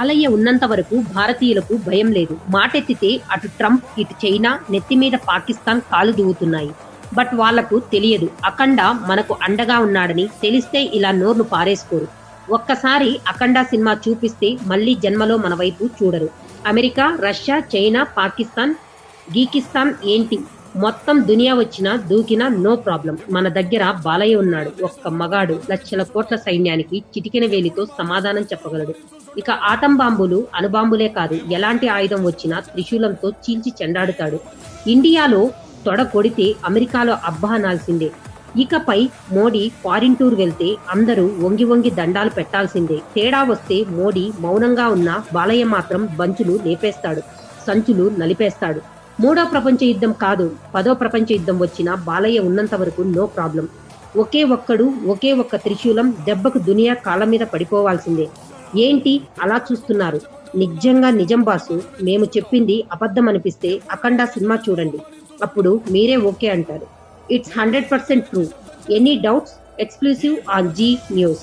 ఆలయ్య ఉన్నంత వరకు భారతీయులకు భయం లేదు. మాటెత్తితే అటు ట్రంప్ ఇటు చైనా నెత్తి మీద పాకిస్తాన్ కాలు దువ్వుతున్నాయి బట్ వాళ్ళకు తెలియదు. అఖండ మనకు అండగా ఉన్నాడని తెలిస్తే ఇలా నోర్లు పారేసుకోరు. ఒక్కసారి అఖండ సినిమా చూపిస్తే మళ్ళీ జన్మలో మన వైపు చూడరు. అమెరికా రష్యా చైనా పాకిస్తాన్ గీకిస్తాన్ ఏంటి? మొత్తం దునియా వచ్చినా దూకినా నో ప్రాబ్లం. మన దగ్గర బాలయ్య ఉన్నాడు. ఒక్క మగాడు లక్షల కోట్ల సైన్యానికి చిటికిన వేలితో సమాధానం చెప్పగలడు. ఇక ఆటం బాంబులు అణుబాంబులే కాదు. ఎలాంటి ఆయుధం వచ్చినా త్రిశూలంతో చీల్చి చెండాడుతాడు. ఇండియాలో తొడ కొడితే అమెరికాలో అబ్బా అనాల్సిందే. ఇకపై మోడీ ఫారిన్ టూర్ వెళ్తే అందరూ వంగి వంగి దండాలు పెట్టాల్సిందే. తేడా వస్తే మోడీ మౌనంగా ఉన్న బాలయ్య మాత్రం బంచులు లేపేస్తాడు. సంచులు నలిపేస్తాడు. మూడో ప్రపంచ యుద్ధం కాదు పదో ప్రపంచ యుద్ధం వచ్చినా బాలయ్య ఉన్నంత వరకు నో ప్రాబ్లం. ఒకే ఒక్కడు ఒకే ఒక్క త్రిశూలం దెబ్బకు దునియా కాళ్ళ మీద పడిపోవాల్సిందే. ఏంటి అలా చూస్తున్నారు? నిజంగా నిజం బాసు మేము చెప్పింది అబద్ధం అనిపిస్తే అఖండ సినిమా చూడండి. అప్పుడు మీరే ఓకే అంటారు. It's hundred percent true any doubts exclusive on Zee news